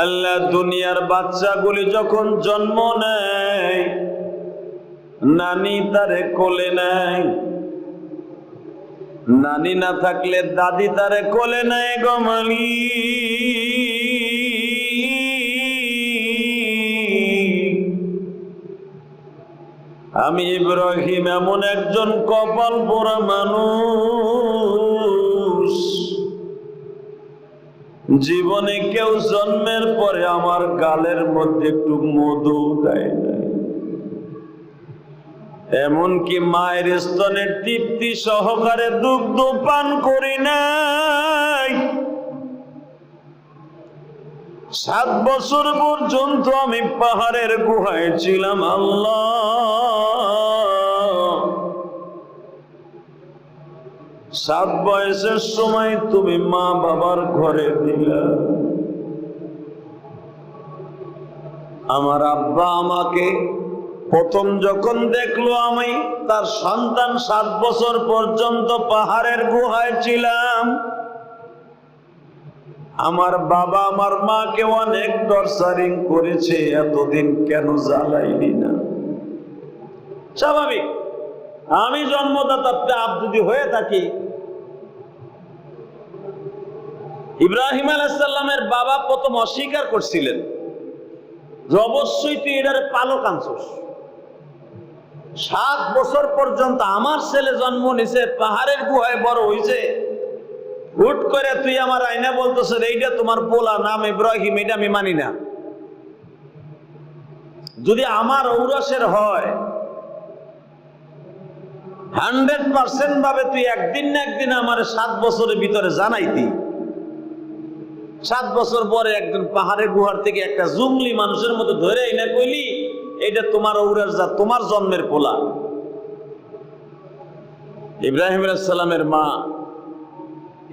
আল্লাহ দুনিয়ার বাচ্চাগুলি যখন জন্ম নেয়, নানি তারে কোলে নেয়। নানি না থাকলে দাদি তারে কোলে নেয় গমালি আমি ইব্রাহিম এমন একজন কপাল পোড়া মানুষ। জীবনে কেউ জন্মের পরে আমার গালের মধ্যে একটু মধু দেয় নাই। এমনকি মায়ের স্তনের তৃপ্তি সহকারে দুগ্ধ পান করি নাই। সাত বছর পর্যন্ত আমি পাহাড়ের গুহায় ছিলাম, আল্লাহ। সাত বয়সের সময় তুমি মা বাবার ঘরে দিলা। আমার আব্বা আমাকে প্রথম যখন দেখল আমি, তার সন্তান সাত বছর পর্যন্ত পাহাড়ের গুহায় ছিলাম। আমার বাবা আমার মাকে অনেক টর্চারিং করেছে, এতদিন কেন জ্বালাইনি না? স্বাভাবিক। আমি জন্মদাতা আপ যদি হয়ে থাকি, ইব্রাহিম আলাইসাল্লামের বাবা প্রথম অস্বীকার করছিলেন অবশ্যই তুই এটার পালক আনছস। সাত বছর পর্যন্ত আমার ছেলে জন্ম নিছে, পাহাড়ের গুহায় বড় হইছে। হুট করে তুই আমার আইনা বলতেছ এইটা তোমার পোলা নাম ইব্রাহিম, এটা আমি মানি না। যদি আমার ঔরসের হয় হান্ড্রেড পার্সেন্ট ভাবে তুই একদিন না একদিন আমার সাত বছরের ভিতরে জানাইতি। সাত বছর পরে একজন পাহাড়ের গুহার থেকে একটা জুমলি মানুষের মতো ধরে এনে কইলি এটা তোমার ঔরার যা তোমার জন্মের পোলা। ইব্রাহিম আলাইসাল্লামের মা,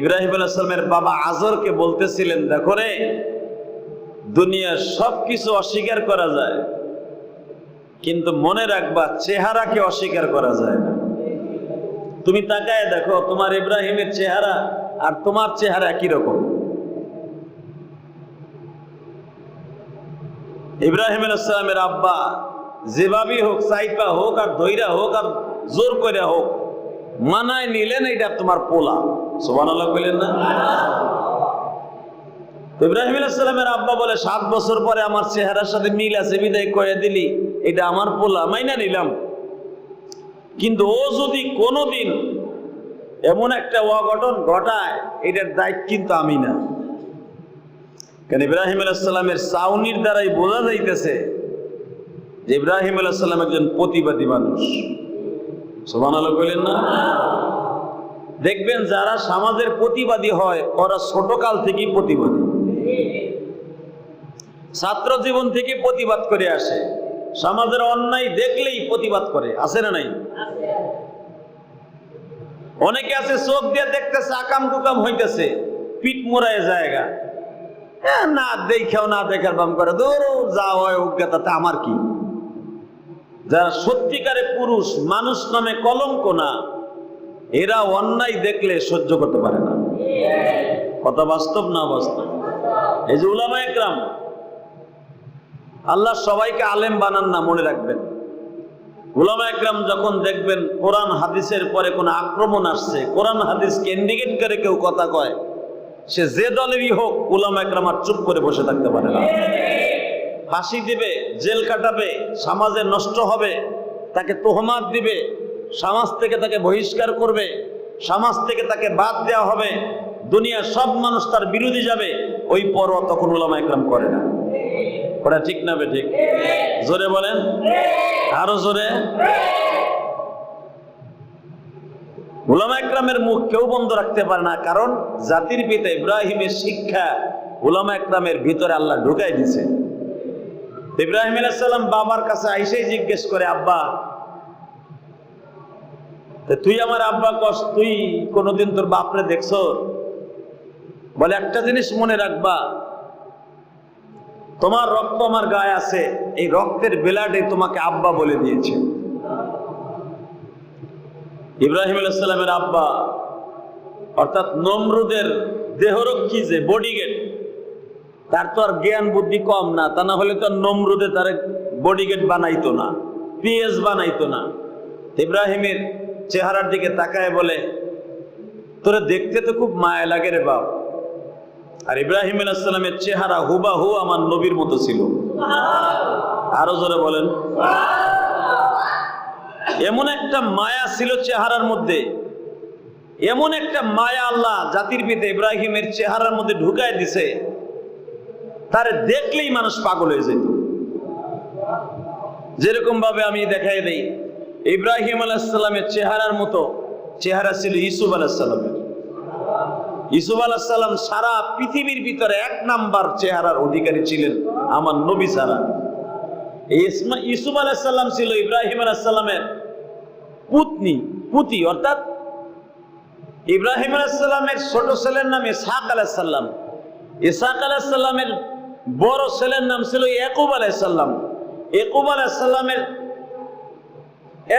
ইব্রাহিম আলাইসাল্লামের বাবা আজরকে বলতেছিলেন, দেখো রে, দুনিয়ার সব কিছু অস্বীকার করা যায়, কিন্তু মনে রাখবা, চেহারাকে অস্বীকার করা যায় না। তুমি তাকায় দেখো, তোমার ইব্রাহিমের চেহারা আর তোমার চেহারা একই রকম। ইব্রাহিম আলাইসালামের আব্বা, যেভাবেই হোক সাইপা হোক আর ধৈরা হোক আর জোর করে হোক, মানায় নিলেন এটা তোমার পোলা। সোমান কইলেন না? ইব্রাহিম আলাইসালামের আব্বা বলে, সাত বছর পরে আমার চেহারার সাথে মিল আছে, বিদায় করে দিলি, এটা আমার পোলা, মাইনা নিলাম। কিন্তু ও যদি কোনোদিন এমন একটা অঘটন ঘটায়, এটার দায়িত্ব কিন্তু আমি না। কেন ইব্রাহিম আলাইসাল্লামের সাউনির দ্বারাই বোঝা যাইতেছে যে ইব্রাহিম আলাইসাল্লাম একজন প্রতিবাদী মানুষ। সোমান আলো কইলেন না? দেখবেন যারা সমাজের প্রতিবাদী হয়, ওরা ছোটকাল থেকেই প্রতিবাদী। ছাত্র জীবন থেকে প্রতিবাদ করে আসে। সমাজের অন্যায় দেখলেই প্রতিবাদ করে আছে না নাই? অনেকে আছে চোখ দিয়ে দেখতেছে আকাম কুকাম হইতেছে পিঠ মোড়ায় জায়গা। না দেখেও না দেখার বাম করে দৌড় যা হয় অজ্ঞাতাতে আমার কি? যারা সত্যিকারে পুরুষ মানুষ নামে কলঙ্ক না এরা অন্যায় দেখলে সহ্য করতে পারে না। কথা বাস্তব না বাস্তব? এই যে উলামা একরাম আল্লাহ সবাইকে আলেম বানান না, মনে রাখবেন। উলামা একরাম যখন দেখবেন কোরআন হাদিসের পরে কোনো আক্রমণ আসছে, কোরআন হাদিসকে ইন্ডিকেট করে কেউ কথা কয়, সে যে দলেরই হোক উলামা একরাম আর চুপ করে বসে থাকতে পারে না। ফাঁসি দিবে, জেল কাটাবে, সমাজে নষ্ট হবে, তাকে তোহমাত দিবে, সমাজ থেকে তাকে বহিষ্কার করবে, সমাজ থেকে তাকে বাদ দেওয়া হবে, দুনিয়ার সব মানুষ তার বিরোধী যাবে, ওই পরও তখন উলামা একরাম করে না। ওটা ঠিক না বে ঠিক? জোরে বলেন। আরও জোরে। উলামা একরামের মুখ কেউ বন্ধ রাখতে পারে না, কারণ জাতির পিতা ইব্রাহিমের শিক্ষা উলামা একরামের ভিতরে আল্লাহ ঢুকাই দিছে। ইব্রাহিম আলাইসাল্লাম বাবার কাছে আইসেই জিজ্ঞেস করে, আব্বা তুই আমার আব্বা কস, তুই কোনোদিন তোর বাপরে দেখছ? বলে, একটা জিনিস মনে রাখবা তোমার রক্ত আমার গায়ে আছে, এই রক্তের বেলাডে তোমাকে আব্বা বলে দিয়েছে। ইব্রাহিম আলাইসাল্লামের আব্বা, অর্থাৎ নমরুদের দেহরক্ষী যে বডিগেট তার তো আর জ্ঞান বুদ্ধি কম না, তা না হলে তো নমরুদে তার বডিগেট বানাইতো না, পিএস বানাইতো না। ইব্রাহিমের চেহারার দিকে তাকায় বলে, তোরে দেখতে তো খুব মায়া লাগে রে বাপ। আর ইব্রাহিম আলাইসাল্লামের চেহারা হুবা হু আমার নবীর মতো ছিল। আরও জোরে বলেন। এমন একটা মায়া ছিল চেহারার মধ্যে। এমন একটা মায়া আল্লাহ জাতির পিতা ইব্রাহিমের চেহারার মধ্যে ঢুকায় দিছে। তার দেখলেই মানুষ পাগল হয়ে যেত। যেরকম ভাবে আমি দেখাই দেই, ইব্রাহিম আলাহিসাল্লামের চেহারার মতো চেহারা ছিল ইসুফ আলাহিসাল্লামের ইসুফ আলাহিসাল্লাম সারা পৃথিবীর ভিতরে এক নাম্বার চেহারার অধিকারী ছিলেন আমার নবী সারা। ইসুফ আলাহিসাল্লাম ছিল ইব্রাহিম আলাহিসাল্লামের পুতনি, পুতি, অর্থাৎ ইব্রাহিম আলাইসাল্লামের ছোট ছেলের নাম ইসহাক আলাইসাল্লাম ইসহাক আলাইসাল্লামের বড় ছেলের নাম ছিল একুব আলাইসাল্লাম একুব আলাইসাল্লামের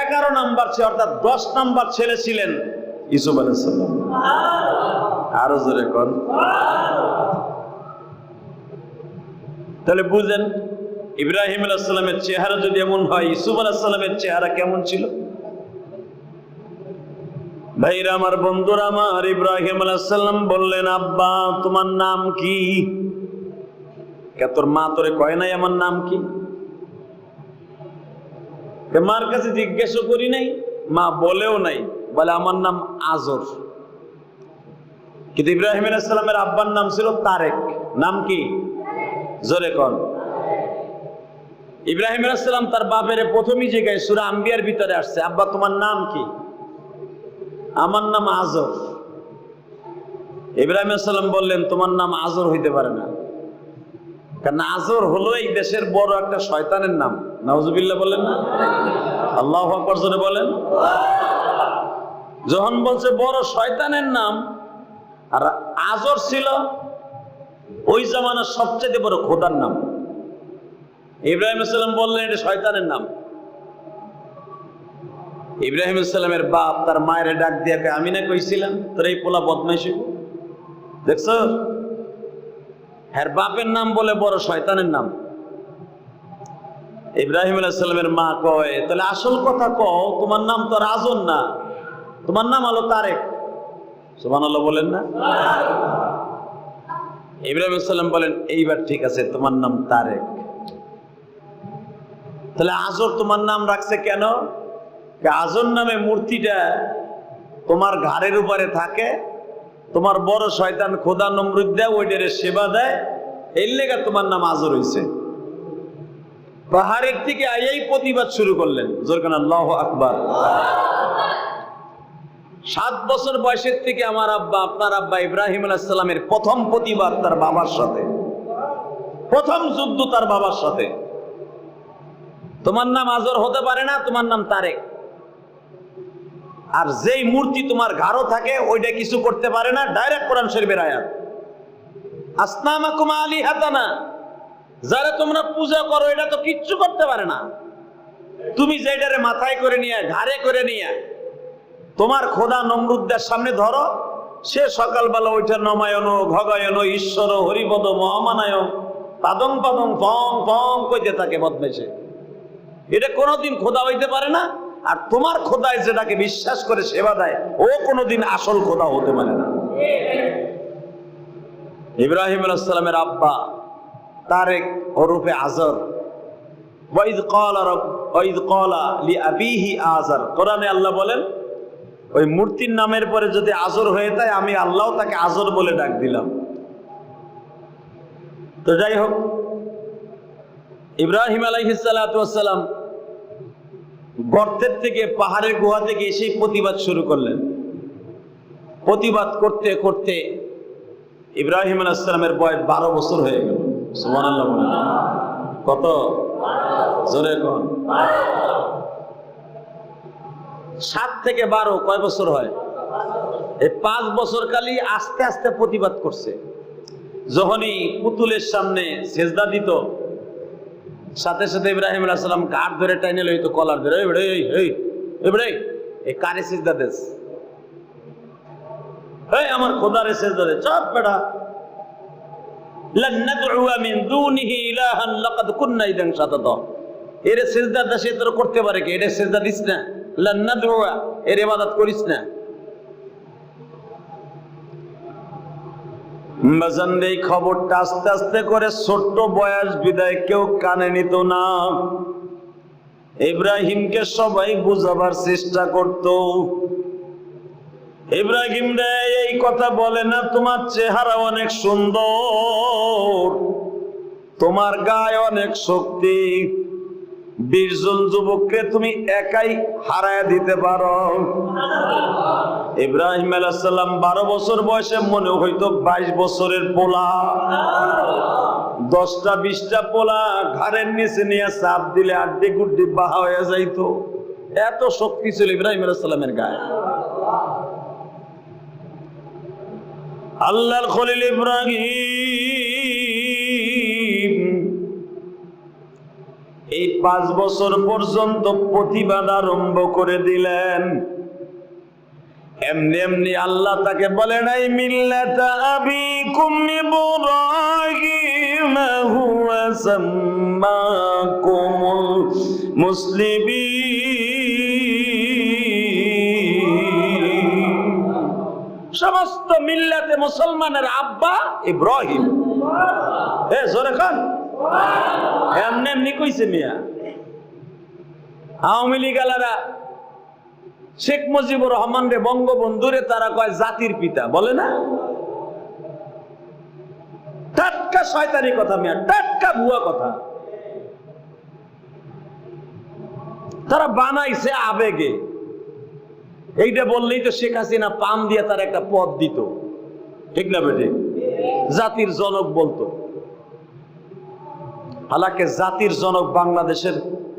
এগারো নাম্বার অর্থাৎ দশ নাম্বার ছেলে ছিলেন ইসুফ আলাইসাল্লাম আরও জোরে কন। তাহলে বুঝলেন ইব্রাহিম আলাইসাল্লামের চেহারা যদি এমন হয় ইসুফ আলাইসাল্লামের চেহারা কেমন ছিল? ভাইরা আমার, বন্ধুরা আমার, ইব্রাহিম আলাইসাল্লাম বললেন, আব্বা, তোমার নাম কি? তোর মা তোরে কয় নাই আমার নাম কি? মার কাছে জিজ্ঞেসও করি নাই? মা বলেও নাই। বলে, আমার নাম আজর। কিন্তু ইব্রাহিম আলাইসাল্লামের আব্বার নাম ছিল তারেক। নাম কি? জোরে কন। ইব্রাহিম আলাইসাল্লাম তার বাপের প্রথমই জায়গায় সুরা আম্বিয়ার ভিতরে আসছে। আব্বা, তোমার নাম কি? আমার নাম আজর। ইব্রাহিম সাল্লাম বললেন, তোমার নাম আজর হইতে পারে না। কারণ আজর হলো এই দেশের বড় একটা শয়তানের নাম। নাউজুবিল্লাহ বলেন না? আল্লাহ বলেন। যখন বলছে বড় শয়তানের নাম আর আজর ছিল ওই জামানার সবচেয়ে বড় খোদার নাম। ইব্রাহিম সাল্লাম বললেন, এটা শয়তানের নাম। ইব্রাহিম ইসলামের বাপ তার মায়ের ডাক দিয়ে আমি না কইছিলাম তোর এই পোলা বদমাইশি? দেখছ? হ্যার বাপের নাম বলে বড় শয়তানের নাম। ইব্রাহিম আলাইসাল্লামের মা কয়, তাহলে আসল কথা কও, তোমার নাম তো রাজন না। তোমার নাম হলো তারেক। সুমান বলেন না? ইব্রাহিম সাল্লাম বলেন, এইবার ঠিক আছে, তোমার নাম তারেক। তাহলে আজর তোমার নাম রাখছে কেন? আজর নামে মূর্তিটা তোমার ঘাড়ের উপরে থাকে, তোমার বড় শয়তান খোদা নমরুদ দেয়, ওইটার সেবা দেয়, এর লেগে তোমার নাম আজর হইছে। পাহাড়ের থেকে আইয়াই প্রতিবাদ শুরু করলেন। জোরকান আল্লাহ আকবার। সাত বছর বয়সের থেকে আমার আব্বা, আপনার আব্বা ইব্রাহিম আলাইসাল্লামের প্রথম প্রতিবাদ তার বাবার সাথে। প্রথম যুদ্ধ তার বাবার সাথে। তোমার নাম আজর হতে পারে না, তোমার নাম তারেক। আর যেই মূর্তি তোমার ঘাড়ো থাকে, ওইটা কিছু করতে পারে না, ডাইরেক্ট কোরআন শরীফের আয়াত। আসনামাকুম আলী হাতানা যারা তোমরা পূজা করো, এটা তো কিচ্ছু করতে পারে না। তুমি যেটারে মাথায় করে নিয়ে, ঘাড়ে করে নিয়ে তোমার খোদা নমরুদ্দের সামনে ধরো। সে সকালবেলা ওইটা নমায়ন ভগায়ন ঈশ্বর, হরিপদ, মহামানায়ন, পাদং পাদং, ফং ফং কইতে থাকে বদমেশে। এটা কোনোদিন খোদা হইতে পারে না, আর তোমার খোদায় যেটাকে বিশ্বাস করে সেবা দেয়, ও কোনোদিন আসল খোদা হতে পারে না। ইব্রাহিম আলাইসালামের আব্বা তারেক ওরূপে আজর। ওয়াইদ ক্বালা রব কলা ক্বালা লিআবিহি আজর। কোরআনে আল্লাহ বলেন ওই মূর্তির নামের পরে যদি আজর হয়ে যায়, আমি আল্লাহ তাকে আজর বলে ডাক দিলাম। তো যাই হোক, ইব্রাহিম আলাইহিসালাম গর্তের থেকে, পাহাড়ের গুহা থেকে এসেই প্রতিবাদ শুরু করলেন। প্রতিবাদ করতে করতে ইব্রাহিম আলাইসালামের বয়স বারো বছর হয়ে গেল। বলেন। কত? জোরে কন। সাত থেকে বারো কয় বছর হয়? এই পাঁচ বছর কালি আস্তে আস্তে প্রতিবাদ করছে। যখনই পুতুলের সামনে সেজদা দিত, সাথে সাথে ইব্রাহিম আলাইহিস সালাম গাঢ় ধরে টাইনে লইত, কলার ধরে এবারে এবারে এই কারে সেজদা দেস? এই আমার খোদারে সেজদা দে, চপ বেটা। এর সিজদা দাসে তোর করতে পারে কি? এটা সিজদা দিস না। লান নাদউয়া এর ইবাদত করিস না। এই খবরটা আস্তে আস্তে করে ছোট্ট বয়স বিদায় কেউ কানে নিত না। ইব্রাহিমকে সবাই বুঝাবার চেষ্টা করত। ইব্রাহিম রে, এই কথা বলে না, তোমার চেহারা অনেক সুন্দর, তোমার গায়ে অনেক শক্তি। বিশ জন যুবককে তুমি একাই হারায় দিতে পারো। ইব্রাহিম আলাইসাল্লাম বারো বছর বয়সে মনে হইতো বাইশ বছরের পোলা। দশটা, বিশটা পোলা ঘাড়ের নিচে নিয়ে চাপ দিলে আড্ডি গুড্ডি বাহা হয়ে যাইতো। এত শক্তি ছিল ইব্রাহিম আলাইসাল্লামের গায়ে। আল্লাহর খলিল ইব্রাহিম। পাঁচ বছর পর্যন্ত প্রতিবাদ আরম্ভ করে দিলেন। এমনি এমনি আল্লাহ তাকে বলে, নাই মিল্লাতা আবিকুম ইব্রাহিম, হুয়া সাম্মাকুমুল মুসলিমিন। সমস্ত মিল্লাতে মুসলমানের আব্বা ইব্রাহিম। এ জোরে খান এমনি এমনি কইছে মিয়া। আওয়ামী লীগ শেখ মুজিবুর রহমান রে বঙ্গবন্ধুরে তারা কয় জাতির পিতা, বলে না? টাটকা শয়তানি কথা মিয়া, টাটকা ভুয়া কথা। তারা বানাইছে আবেগে। এইটা বললেই তো শেখ হাসিনা পাম দিয়ে তার একটা পদ দিত। ঠিক না বেটে? জাতির জনক বলতো। হালাকে জাতির জনক বাংলাদেশের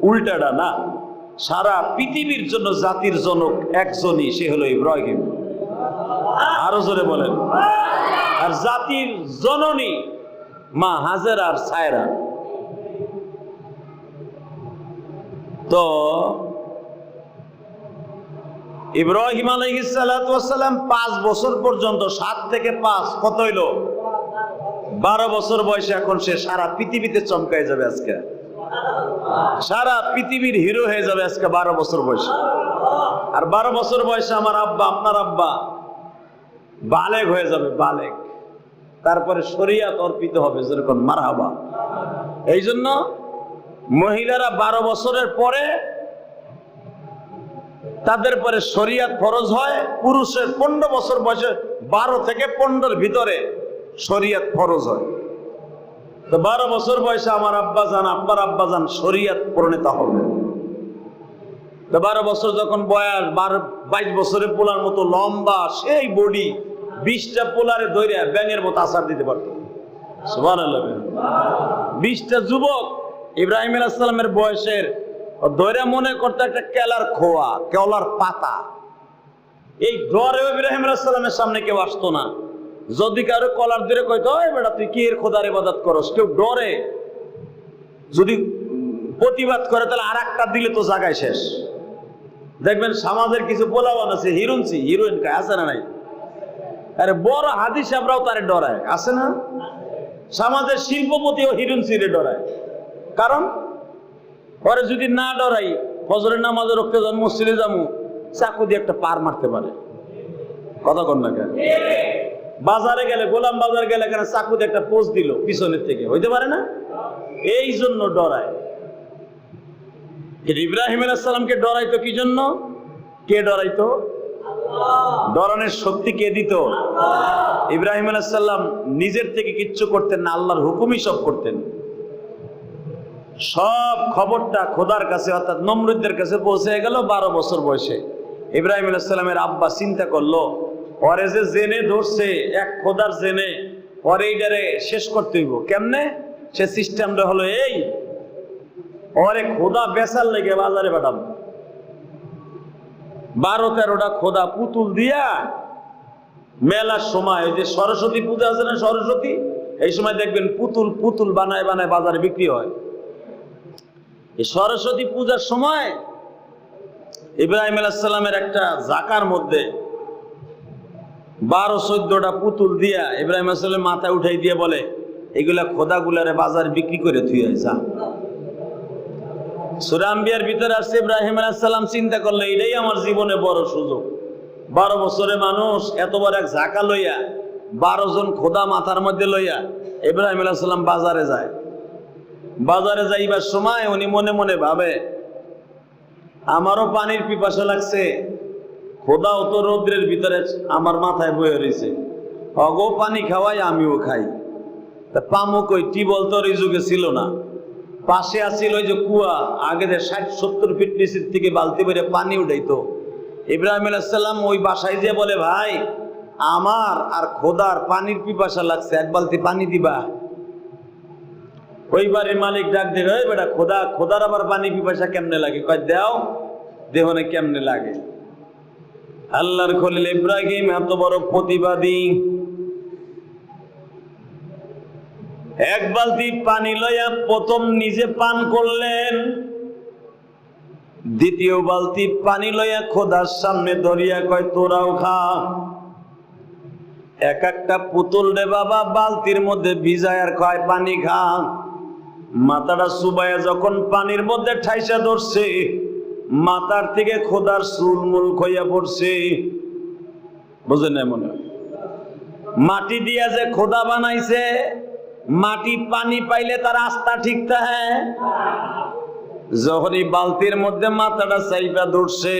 উল্টাটা না, সারা পৃথিবীর জন্য জাতির জনক একজনই, সে হলো ইব্রাহিম। আরও জোরে বলেন। আর জাতির জননী মা হাজের আর সায়রা তো ইব্রাহিম আলহিসাল্লাম পাঁচ বছর পর্যন্ত, সাত থেকে পাঁচ, কত হইল? বারো বছর বয়সে এখন সে সারা পৃথিবীতে চমকায় যাবে আজকে। সারা পৃথিবীর হিরো হয়ে যাবে আজকে বারো বছর বয়সে। আর বারো বছর বয়সে আমার আব্বা, আপনার আব্বা বালেক হয়ে যাবে বালেক তারপরে শরিয়াত অর্পিত হবে, যেরকম মারহাবা। এই জন্য মহিলারা বারো বছরের পরে তাদের পরে শরিয়াত ফরজ হয়, পুরুষের পনেরো বছর বয়সে বারো থেকে পনেরোর ভিতরে শরিয়াত ফরজ হয়। তো বারো বছর বয়সে আমার আব্বা যান, আব্বার আব্বা যান, শরিয়াত পরিণত হবে। তো বারো বছর যখন বয়স, বারো, বাইশ বছরে পোলার মতো লম্বা সেই বডি, বিশটা পোলারে ধরে ব্যাঙের মতো আসার দিতে পারতো। বিশটা যুবক ইব্রাহিম আলাইসালামের বয়সের ধরে মনে করতো একটা কেলার খোয়া কেলার পাতা। এই ডরে ইব্রাহিম আলাইসালামের সামনে কেউ আসতো না। যদি কারও কলার ধরে ওই বেটা, তুই কি এর খোদার ইবাদত করস? কেউ ডরে, যদি প্রতিবাদ করে, তাহলে আর একটা দিলে তো জায়গায় শেষ। দেখবেন সমাজের কিছু পোলাবান আছে হিরোইনসি হিরোইন কা আছে না নাই? আরে বড় হাদি সাহেবরাও তারে ডরায় আছে না? সমাজের শিল্পপতিও রে ডরায়। কারণ? পরে যদি না ডরাই, ফজরের নামাজে রক্তে যান মসজিদে যাব, চাকু দিয়ে একটা পার মারতে পারে। কথা কন না কেন? বাজারে গেলে, গোলাম বাজার গেলে এখানে চাকুতে একটা পোজ দিল, পিছনের থেকে। হইতে পারে না? এই জন্য ডরায় ইব্রাহিম আলাইসাল্লামকে ডরাইতো কি জন্য? কে ডরাইতো? ডরানের শক্তি কে দিত? ইব্রাহিম আলাইসাল্লাম নিজের থেকে কিচ্ছু করতেন না, আল্লাহর হুকুমই সব করতেন। সব খবরটা খোদার কাছে, অর্থাৎ নমরুদ্দের কাছে পৌঁছে গেল বারো বছর বয়সে। ইব্রাহিম আলাইসাল্লামের আব্বা চিন্তা করল পরে যে জেনে ধরছে, এক খোদার জেনে, পরে এইটারে শেষ করতে হইব। কেমনে? সে সিস্টেমটা হলো এই, পরে খোদা বেচার লেগে বাজারে পাঠাম। বারো তেরোটা খোদা পুতুল দিয়া মেলার সময় ওই যে সরস্বতী পূজা আছে না সরস্বতী? এই সময় দেখবেন পুতুল পুতুল বানায় বানায় বাজারে বিক্রি হয়। এই সরস্বতী পূজার সময় ইব্রাহিম আলাইসাল্লামের একটা জাকার মধ্যে বারো চোদ্দটা পুতুল দিয়া ইব্রাহিম আলাইসাল্লাম মাথায় উঠাই দিয়ে বলে, এগুলা খোদাগুলারে বাজার বিক্রি করে থুয়ে যা। সুরাম্বিয়ার ভিতরে আসছে, ইব্রাহিম আলাইসাল্লাম চিন্তা করলে, এটাই আমার জীবনে বড় সুযোগ। বারো বছরে মানুষ এত বড় এক ঝাঁকা লইয়া, বারো জন খোদা মাথার মধ্যে লইয়া ইব্রাহিম আলাইসাল্লাম বাজারে যায়। বাজারে যাইবার সময় উনি মনে মনে ভাবে, আমারও পানির পিপাসা লাগছে খোদাও তো রৌদ্রের ভিতরে আমার মাথায় বয়ে রয়েছে। অগো পানি খাওয়াই আমিও খাই। তা পামুক ওই টিবল তো আর এই যুগে ছিল না। পাশে আসছিল ওই যে কুয়া, আগে যে ষাট সত্তর ফিট নিচের থেকে বালতি বেড়ে পানি উঠাইতো। ইব্রাহিম আলাইসাল্লাম ওই বাসায় যে বলে, ভাই, আমার আর খোদার পানির পিপাসা লাগছে, এক বালতি পানি দিবা। ওই বাড়ির মালিক ডাক ওই বেটা খোদা, খোদার আবার পানি পিপাসা কেমনে লাগে? কয়, দেও, দেহনে কেমনে লাগে? আল্লাহর খলিল ইব্রাহিম এত বড় প্রতিবাদী। এক বালতি পানি লইয়া প্রথম নিজে পান করলেন। দ্বিতীয় বালতি পানি লইয়া খোদার সামনে ধরিয়া কয়, তোরাও খা। এক একটা পুতুল রে বাবা, বালতির মধ্যে ভিজায় আর কয়, পানি খা। মাথাটা সুবাইয়া যখন পানির মধ্যে ঠাইসা ধরছে মাথার থেকে খোদার চুল মুল খইয়া পড়ছে। বুঝেন না মনে মাটি দিয়া যে খোদা বানাইছে, মাটি পানি পাইলে তার আস্থা ঠিক থাকে যখনই বালতির মধ্যে মাথাটা সাইপা ধরছে।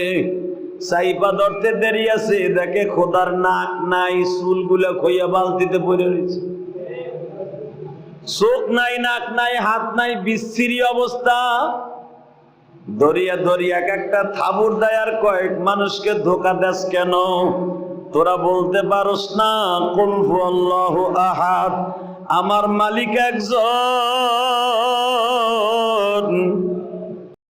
সাইপা ধরতে দেরি আছে, দেখে খোদার নাক নাই চুল চুলগুলা খইয়া বালতিতে পড়ে রয়েছে। চোখ নাই, নাক নাই, হাত নাই, বিচ্ছিরি অবস্থা। দরিয়া দরিয়া একটা থাবুর দায়ার কয়েক মানুষকে ধোকা দেস কেন? তোরা বলতে পারস না কোন আহাত আমার মালিক একজন।